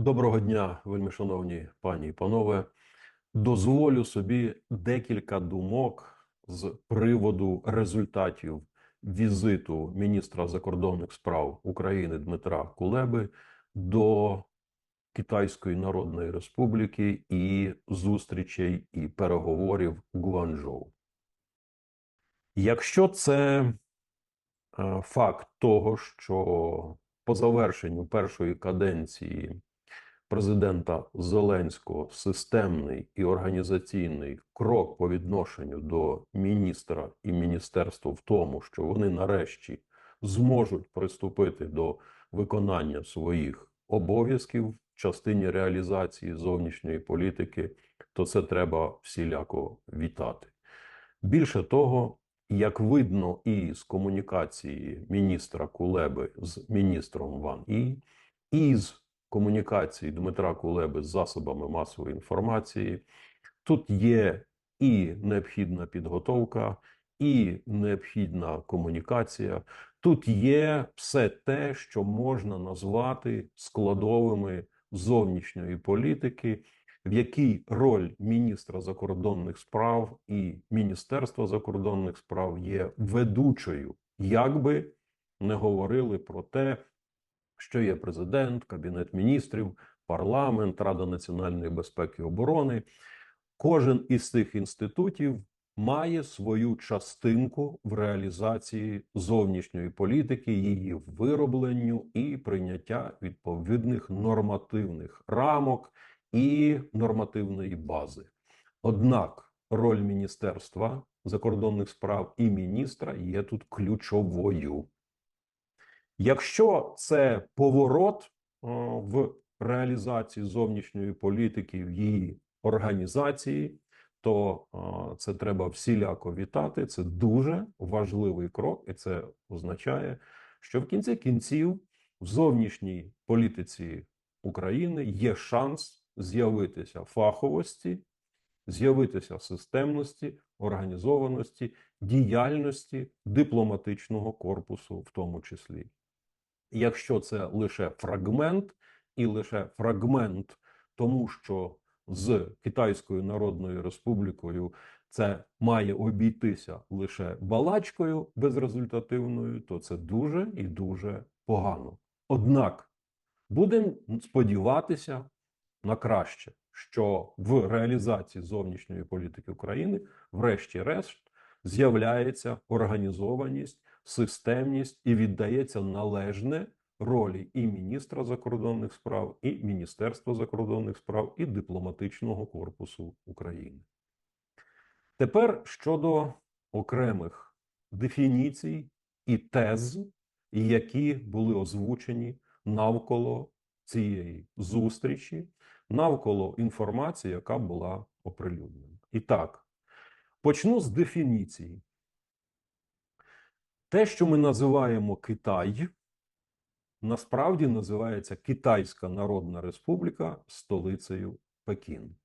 Доброго дня, вельми шановні пані і панове. Дозволю собі декілька думок з приводу результатів візиту міністра закордонних справ України Дмитра Кулеби до Китайської Народної Республіки і зустрічей і переговорів Гуанчжоу. Якщо це е, факт того, що по завершенню першої каденції президента Зеленського системний і організаційний крок по відношенню до міністра і міністерства в тому, що вони нарешті зможуть приступити до виконання своїх обов'язків в частині реалізації зовнішньої політики, то це треба всіляко вітати. Більше того, як видно і з комунікації міністра Кулеби з міністром Ван І, і з комунікації Дмитра Кулеби з засобами масової інформації, тут є і необхідна підготовка, і необхідна комунікація. Тут є все те, що можна назвати складовими зовнішньої політики, в якій роль міністра закордонних справ і Міністерства закордонних справ є ведучою, як би не говорили про те, що є президент, кабінет міністрів, парламент, Рада національної безпеки і оборони. Кожен із цих інститутів має свою частинку в реалізації зовнішньої політики, її виробленню і прийняття відповідних нормативних рамок і нормативної бази. Однак роль Міністерства закордонних справ і міністра є тут ключовою. Якщо це поворот в реалізації зовнішньої політики в її організації, то це треба всіляко вітати. Це дуже важливий крок, і це означає, що в кінці кінців в зовнішній політиці України є шанс з'явитися фаховості, з'явитися системності, організованості, діяльності дипломатичного корпусу, в тому числі. Якщо це лише фрагмент, і лише фрагмент, тому що з Китайською Народною Республікою це має обійтися лише балачкою безрезультативною, то це дуже і дуже погано. Однак будемо сподіватися на краще, що в реалізації зовнішньої політики України, врешті-решт, з'являється організованість, системність і віддається належне ролі і міністра закордонних справ, і Міністерства закордонних справ, і дипломатичного корпусу України. Тепер щодо окремих дефініцій і тез, які були озвучені навколо цієї зустрічі, навколо інформації, яка була оприлюднена. І так, почну з дефініції. Те, що ми називаємо Китай, насправді називається Китайська Народна Республіка столицею Пекін.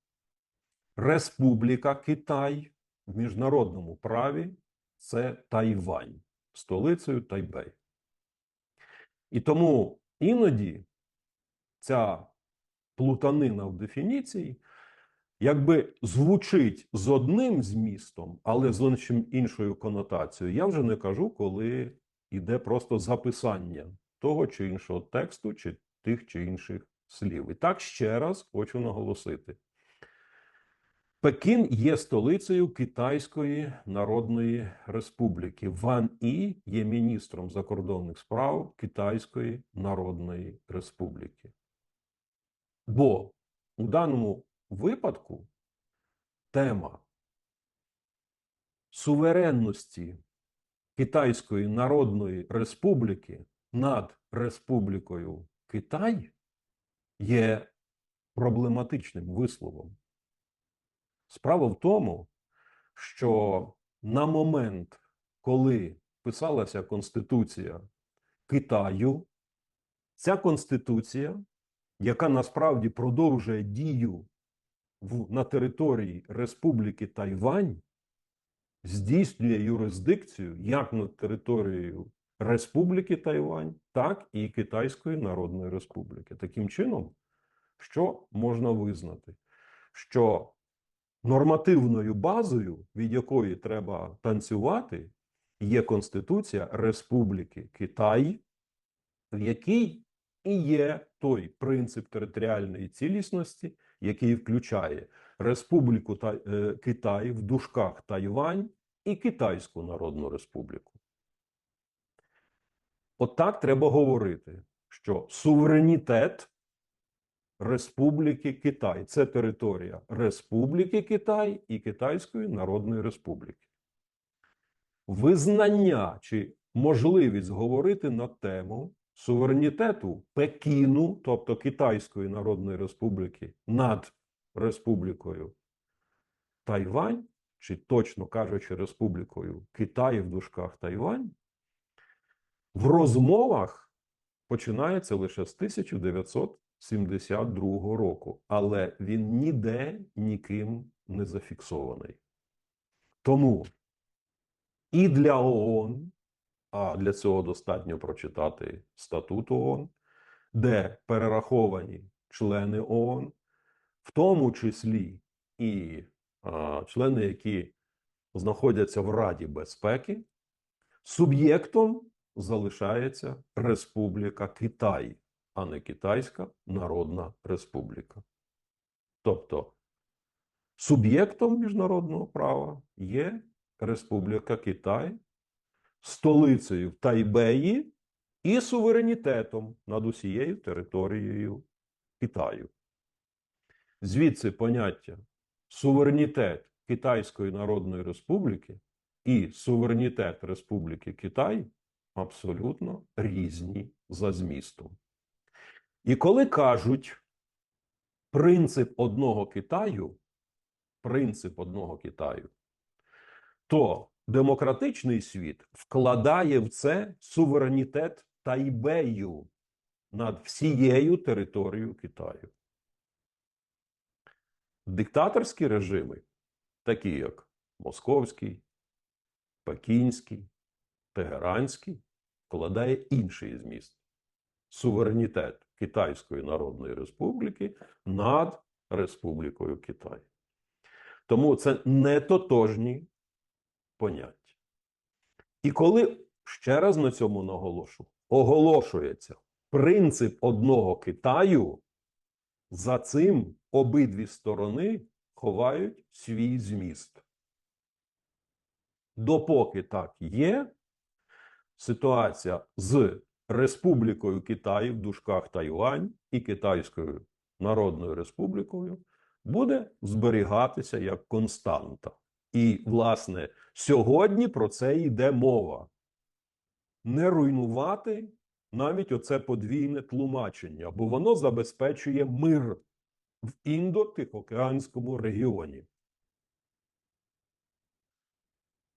Республіка Китай в міжнародному праві це Тайвань, столицею Тайбей. І тому іноді ця плутанина в дефініції якби звучить з одним змістом, але з іншим- іншою конотацією. Я вже не кажу, коли йде просто записання того чи іншого тексту, чи тих чи інших слів. І так ще раз хочу наголосити. Пекін є столицею Китайської Народної Республіки. Ван І є міністром закордонних справ Китайської Народної Республіки. Бо у даному випадку тема суверенності Китайської Народної Республіки над Республікою Китай є проблематичним висловом. Справа в тому, що на момент, коли писалася Конституція Китаю, ця Конституція, яка насправді продовжує дію на території Республіки Тайвань, здійснює юрисдикцію як над територією Республіки Тайвань, так і Китайської Народної Республіки. Таким чином, що можна визнати? Що нормативною базою, від якої треба танцювати, є Конституція Республіки Китай, в якій і є той принцип територіальної цілісності, який включає Республіку Та- е, Китай в дужках Тайвань і Китайську Народну Республіку. Отак треба говорити, що суверенітет Республіки Китай це територія Республіки Китай і Китайської Народної Республіки. Визнання чи можливість говорити на тему суверенітету Пекіну, тобто Китайської Народної Республіки, над Республікою Тайвань, чи точно кажучи, Республікою Китай в дужках Тайвань, в розмовах починається лише з 1972 року, але він ніде ніким не зафіксований. Тому і для ООН, а для цього достатньо прочитати статут ООН, де перераховані члени ООН, в тому числі і а, члени, які знаходяться в Раді безпеки, суб'єктом залишається Республіка Китай, а не Китайська Народна Республіка. Тобто суб'єктом міжнародного права є Республіка Китай, столицею Тайбеї і суверенітетом над усією територією Китаю. Звідси поняття суверенітет Китайської Народної Республіки і суверенітет Республіки Китай абсолютно різні за змістом. І коли кажуть принцип одного Китаю, принцип одного Китаю, то демократичний світ вкладає в це суверенітет Тайбею над всією територією Китаю. Диктаторські режими, такі як Московський, Пекінський, Тегеранський, вкладає інший зміст суверенітет Китайської Народної Республіки над Республікою Китай. Тому це не тотожні поняття. І коли ще раз на цьому наголошу, оголошується принцип одного Китаю, за цим обидві сторони ховають свій зміст. Допоки так є, ситуація з Республікою Китай в дужках Тайвань і Китайською Народною Республікою буде зберігатися як константа. І, власне, сьогодні про це йде мова. Не руйнувати навіть оце подвійне тлумачення, бо воно забезпечує мир в індо-тихоокеанському регіоні.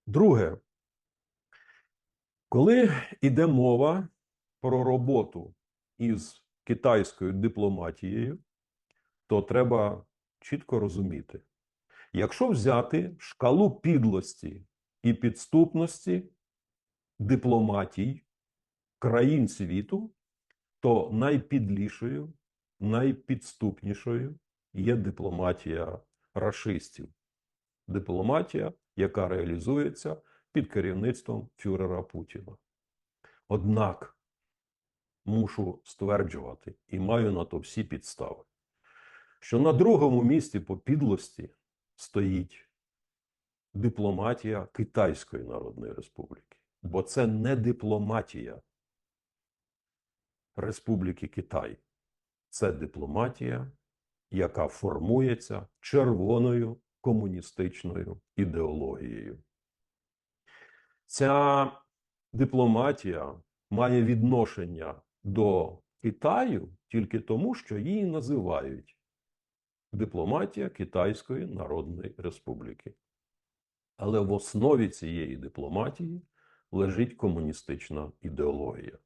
Друге, коли йде мова про роботу із китайською дипломатією, то треба чітко розуміти, якщо взяти шкалу підлості і підступності дипломатій країн світу, то найпідлішою, найпідступнішою є дипломатія рашистів. Дипломатія, яка реалізується під керівництвом фюрера Путіна. Однак мушу стверджувати і маю на то всі підстави, що на другому місці по підлості стоїть дипломатія Китайської Народної Республіки, бо це не дипломатія Республіки Китай, це дипломатія, яка формується червоною комуністичною ідеологією. Ця дипломатія має відношення до Китаю тільки тому, що її називають дипломатія Китайської Народної Республіки. Але в основі цієї дипломатії лежить комуністична ідеологія.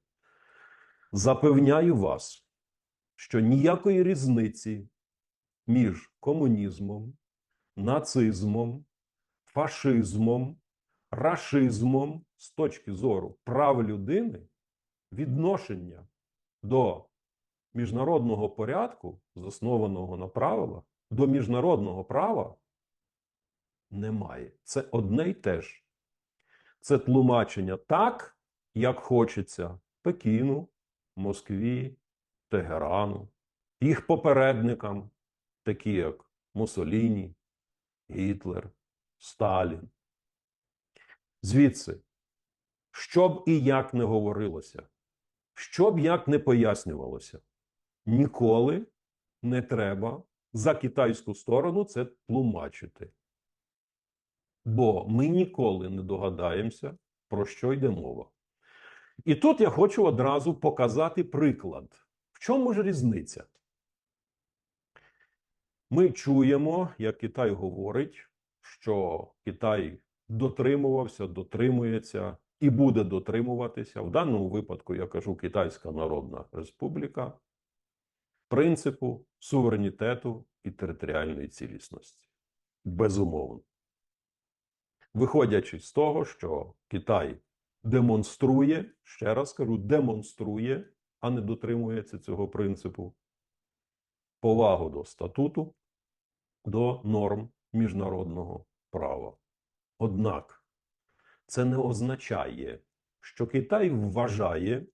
Запевняю вас, що ніякої різниці між комунізмом, нацизмом, фашизмом, рашизмом з точки зору прав людини, відношення до міжнародного порядку, заснованого на правилах, до міжнародного права немає. Це одне й те ж. Це тлумачення так, як хочеться Пекіну, Москві, Тегерану, їх попередникам, такі як Муссоліні, Гітлер, Сталін. Звідси, що б і як не говорилося, що б як не пояснювалося, ніколи не треба за китайську сторону це тлумачити. Бо ми ніколи не догадаємося, про що йде мова. І тут я хочу одразу показати приклад. В чому ж різниця? Ми чуємо, як Китай говорить, що Китай дотримувався, дотримується і буде дотримуватися. В даному випадку я кажу Китайська Народна Республіка принципу суверенітету і територіальної цілісності. Безумовно. Виходячи з того, що Китай демонструє, ще раз кажу, демонструє, а не дотримується цього принципу, повагу до статуту, до норм міжнародного права. Однак це не означає, що Китай вважає,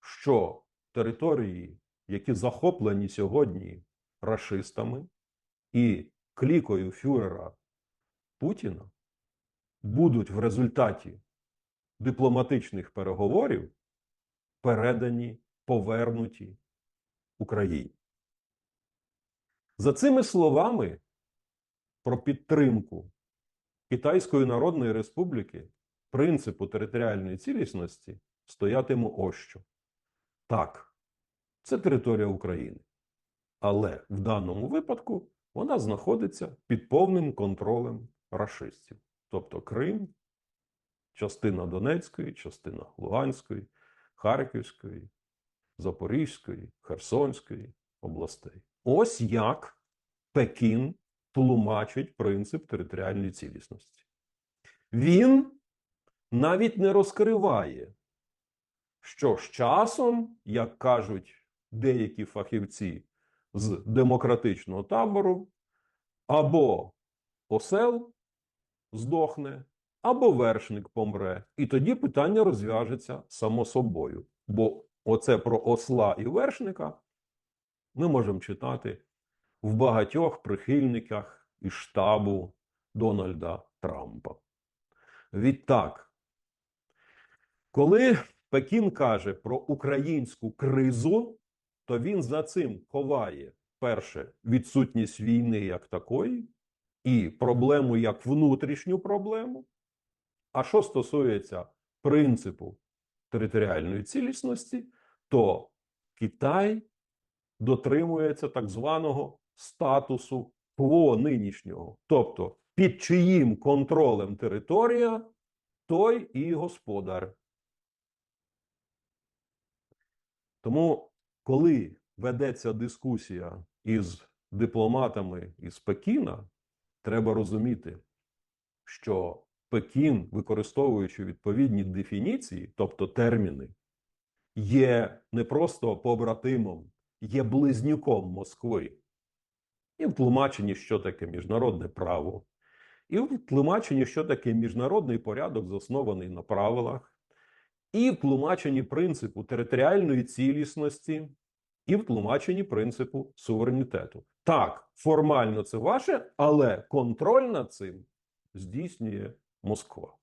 що території, які захоплені сьогодні рашистами і клікою фюрера Путіна, будуть в результаті дипломатичних переговорів передані, повернуті Україні. За цими словами про підтримку Китайської Народної Республіки принципу територіальної цілісності стоятиме ось що. Так, це територія України. Але в даному випадку вона знаходиться під повним контролем рашистів. Тобто Крим, частина Донецької, частина Луганської, Харківської, Запорізької, Херсонської областей. Ось як Пекін тлумачить принцип територіальної цілісності. Він навіть не розкриває, що з часом, як кажуть деякі фахівці з демократичного табору, або осел здохне, або вершник помре. І тоді питання розв'яжеться само собою. Бо оце про осла і вершника ми можемо читати в багатьох прихильниках і штабу Дональда Трампа. Відтак, коли Пекін каже про українську кризу, то він за цим ховає перше відсутність війни як такої, і проблему як внутрішню проблему. А що стосується принципу територіальної цілісності, то Китай дотримується так званого статусу ПВО нинішнього. Тобто, під чиїм контролем територія, той і господар. Тому, коли ведеться дискусія із дипломатами із Пекіна, треба розуміти, що Пекін, використовуючи відповідні дефініції, тобто терміни, є не просто побратимом, є близнюком Москви. І в тлумаченні, що таке міжнародне право, і в тлумаченні, що таке міжнародний порядок, заснований на правилах, і в тлумаченні принципу територіальної цілісності, і в тлумаченні принципу суверенітету. Так, формально це ваше, але контроль над цим здійснює Москва.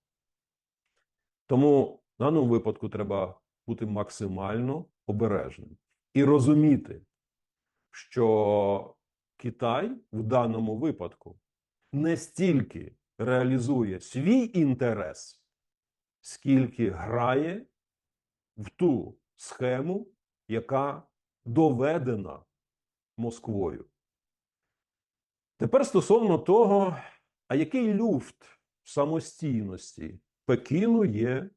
Тому в даному випадку треба бути максимально обережним і розуміти, що Китай в даному випадку не стільки реалізує свій інтерес, скільки грає в ту схему, яка доведена Москвою. Тепер стосовно того, а який люфт самостійності Пекіну є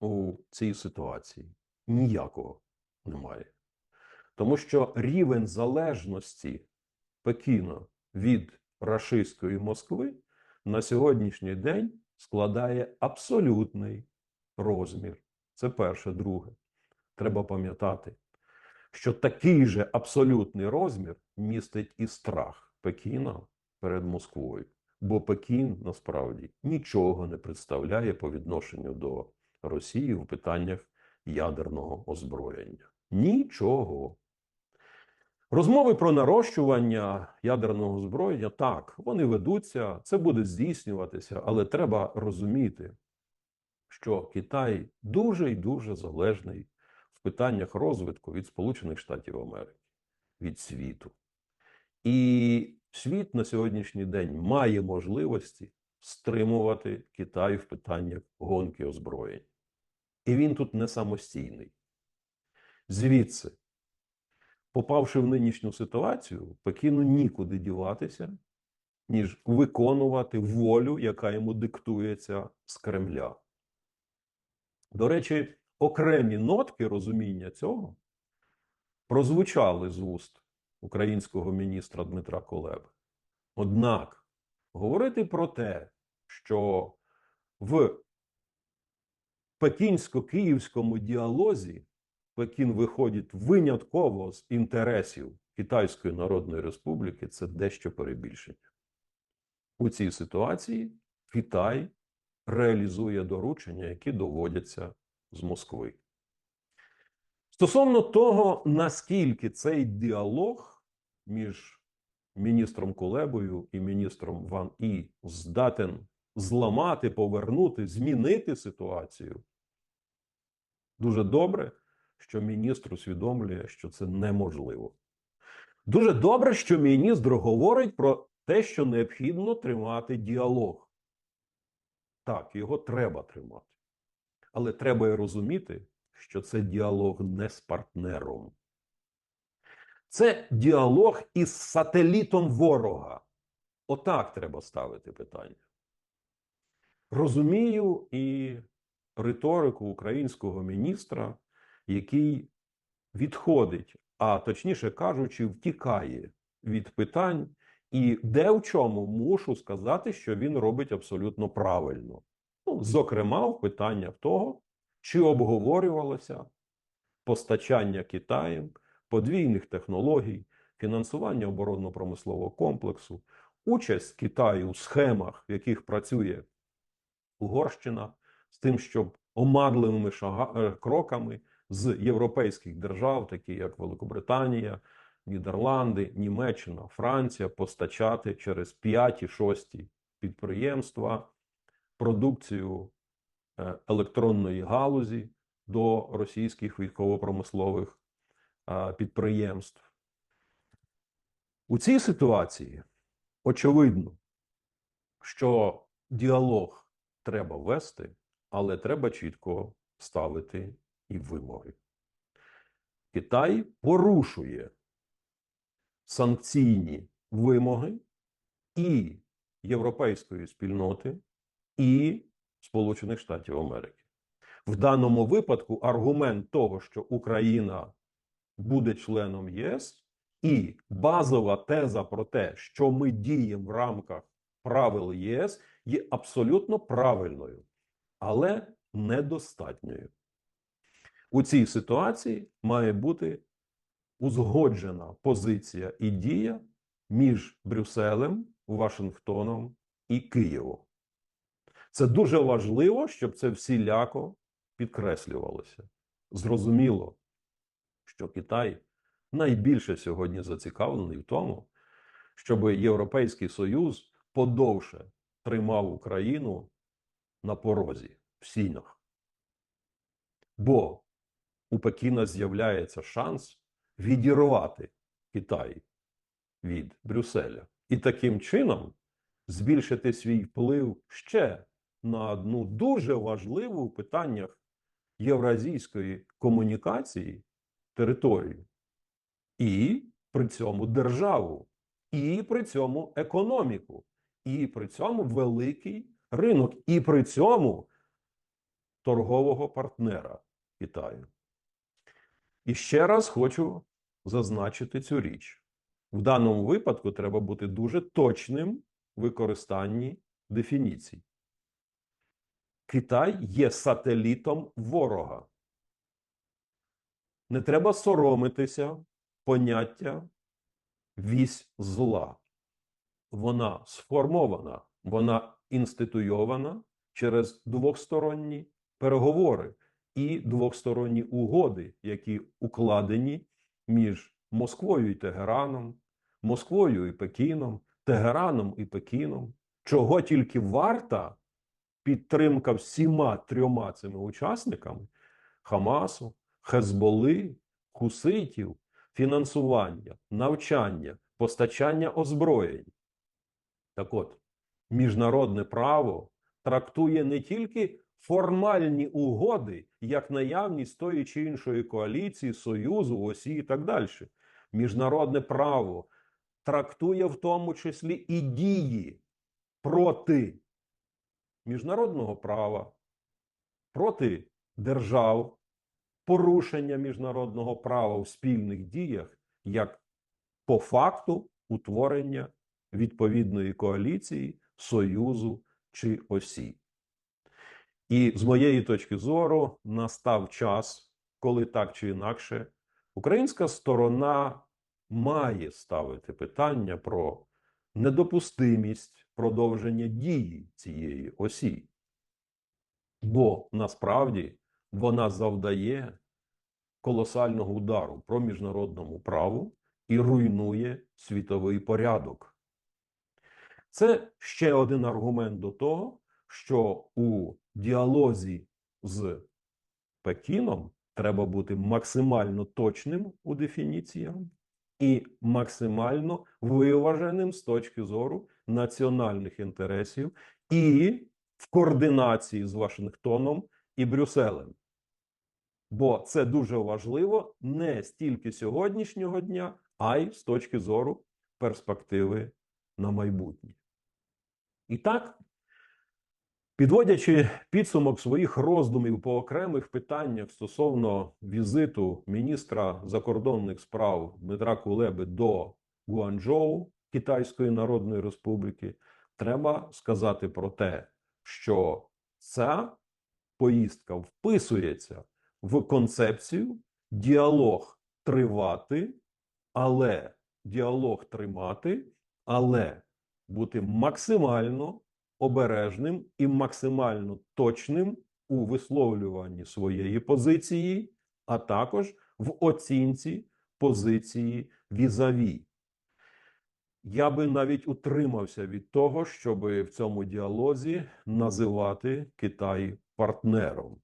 у цій ситуації? Ніякого немає. Тому що рівень залежності Пекіна від рашистської Москви на сьогоднішній день складає абсолютний розмір. Це перше. Друге. Треба пам'ятати, що такий же абсолютний розмір містить і страх Пекіна перед Москвою. Бо Пекін насправді нічого не представляє по відношенню до Росії в питаннях ядерного озброєння. Нічого. Розмови про нарощування ядерного озброєння так, вони ведуться, це буде здійснюватися, але треба розуміти, що Китай дуже і дуже залежний в питаннях розвитку від Сполучених Штатів Америки, від світу. І світ на сьогоднішній день має можливості стримувати Китай в питаннях гонки озброєнь. І він тут не самостійний. Звідси, попавши в нинішню ситуацію, Пекіну нікуди діватися, ніж виконувати волю, яка йому диктується з Кремля. До речі, окремі нотки розуміння цього прозвучали з уст українського міністра Дмитра Колеби. Однак говорити про те, що в пекінсько-київському діалозі Пекін виходить винятково з інтересів Китайської Народної Республіки, це дещо перебільшення. У цій ситуації Китай реалізує доручення, які доводяться з Москви. Стосовно того, наскільки цей діалог між міністром Кулебою і міністром Ван І здатен зламати, повернути, змінити ситуацію, дуже добре, що міністр усвідомлює, що це неможливо. Дуже добре, що міністр говорить про те, що необхідно тримати діалог. Так, його треба тримати. Але треба і розуміти, що це діалог не з партнером. Це діалог із сателітом ворога. Отак треба ставити питання. Розумію і риторику українського міністра, який відходить, а точніше кажучи, втікає від питань, і де в чому мушу сказати, що він робить абсолютно правильно. Ну, зокрема, в питаннях того, чи обговорювалося постачання Китаєм подвійних технологій, фінансування оборонно-промислового комплексу, участь Китаю у схемах, в яких працює Угорщина, з тим, щоб омадливими шага... е, кроками з європейських держав, такі як Великобританія, Нідерланди, Німеччина, Франція, постачати через п'яті шості підприємства продукцію е, електронної галузі до російських військово-промислових підприємств. У цій ситуації очевидно, що діалог треба вести, але треба чітко ставити і вимоги. Китай порушує санкційні вимоги і європейської спільноти, і Сполучених Штатів Америки. В даному випадку аргумент того, що Україна буде членом ЄС, і базова теза про те, що ми діємо в рамках правил ЄС, є абсолютно правильною, але недостатньою. У цій ситуації має бути узгоджена позиція і дія між Брюсселем, Вашингтоном і Києвом. Це дуже важливо, щоб це всіляко підкреслювалося. Зрозуміло, що Китай найбільше сьогодні зацікавлений в тому, щоб Європейський Союз подовше тримав Україну на порозі в сінях. Бо у Пекіна з'являється шанс відірвати Китай від Брюсселя і таким чином збільшити свій вплив ще на одну дуже важливу в питаннях євразійської комунікації територію, і при цьому державу, і при цьому економіку, і при цьому великий ринок, і при цьому торгового партнера Китаю. І ще раз хочу зазначити цю річ. В даному випадку треба бути дуже точним в використанні дефініцій. Китай є сателітом ворога. Не треба соромитися поняття вісь зла. Вона сформована, вона інституйована через двосторонні переговори і двосторонні угоди, які укладені між Москвою і Тегераном, Москвою і Пекіном, Тегераном і Пекіном, чого тільки варта підтримка всіма трьома цими учасниками Хамасу, Хезболи, Хуситів, фінансування, навчання, постачання озброєнь. Так от, міжнародне право трактує не тільки формальні угоди, як наявність тої чи іншої коаліції, союзу, осі і так далі. Міжнародне право трактує в тому числі і дії проти міжнародного права, проти держав, порушення міжнародного права в спільних діях, як по факту утворення відповідної коаліції, союзу чи осі. І з моєї точки зору настав час, коли так чи інакше українська сторона має ставити питання про недопустимість продовження дії цієї осі. Бо насправді вона завдає колосального удару про міжнародному праву і руйнує світовий порядок. Це ще один аргумент до того, що у діалозі з Пекіном треба бути максимально точним у дефініціях і максимально виваженим з точки зору національних інтересів і в координації з Вашингтоном і Брюсселем. Бо це дуже важливо не стільки сьогоднішнього дня, а й з точки зору перспективи на майбутнє. І так, підводячи підсумок своїх роздумів по окремих питаннях стосовно візиту міністра закордонних справ Дмитра Кулеби до Гуанчжоу Китайської Народної Республіки, треба сказати про те, що ця поїздка вписується в концепцію діалог тривати, але діалог тримати, але бути максимально обережним і максимально точним у висловлюванні своєї позиції, а також в оцінці позиції візаві. Я би навіть утримався від того, щоб в цьому діалозі називати Китай партнером.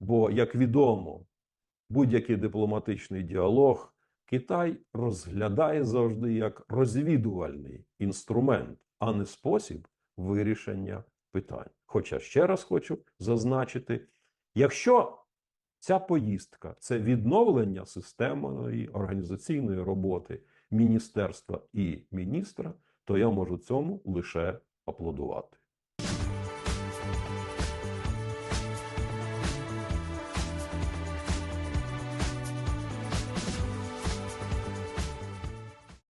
Бо, як відомо, будь-який дипломатичний діалог Китай розглядає завжди як розвідувальний інструмент, а не спосіб вирішення питань. Хоча ще раз хочу зазначити: якщо ця поїздка це відновлення системної організаційної роботи міністерства і міністра, то я можу цьому лише аплодувати.